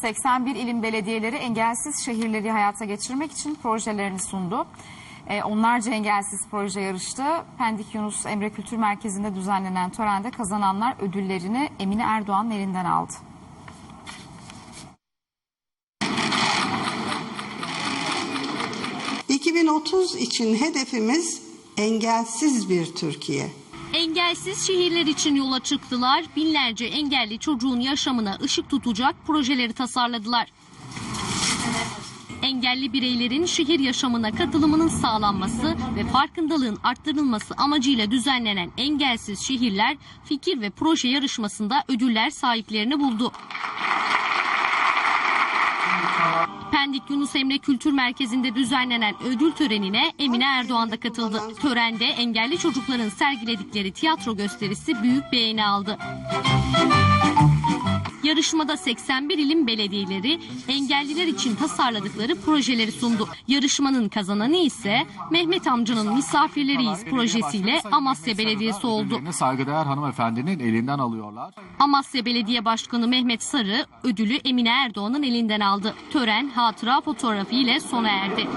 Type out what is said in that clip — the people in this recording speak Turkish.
81 ilin belediyeleri engelsiz şehirleri hayata geçirmek için projelerini sundu. Ee, onlarca engelsiz proje yarıştı. Pendik Yunus Emre Kültür Merkezi'nde düzenlenen törende kazananlar ödüllerini Emine Erdoğan'ın elinden aldı. ...2030 için hedefimiz engelsiz bir Türkiye. Engelsiz şehirler için yola çıktılar. Binlerce engelli çocuğun yaşamına ışık tutacak projeleri tasarladılar. Engelli bireylerin şehir yaşamına katılımının sağlanması ve farkındalığın arttırılması amacıyla düzenlenen engelsiz şehirler fikir ve proje yarışmasında ödüller sahiplerini buldu. Pendik Yunus Emre Kültür Merkezi'nde düzenlenen ödül törenine Emine Erdoğan da katıldı. Törende engelli çocukların sergiledikleri tiyatro gösterisi büyük beğeni aldı. Yarışmada 81 ilin belediyeleri engelliler için tasarladıkları projeleri sundu. Yarışmanın kazananı ise Mehmet amcanın misafirleriyiz projesiyle Amasya Belediyesi oldu. Saygıdeğer hanımefendinin elinden alıyorlar. Amasya Belediye Başkanı Mehmet Sarı ödülü Emine Erdoğan'ın elinden aldı. Tören hatıra fotoğrafı ile sona erdi.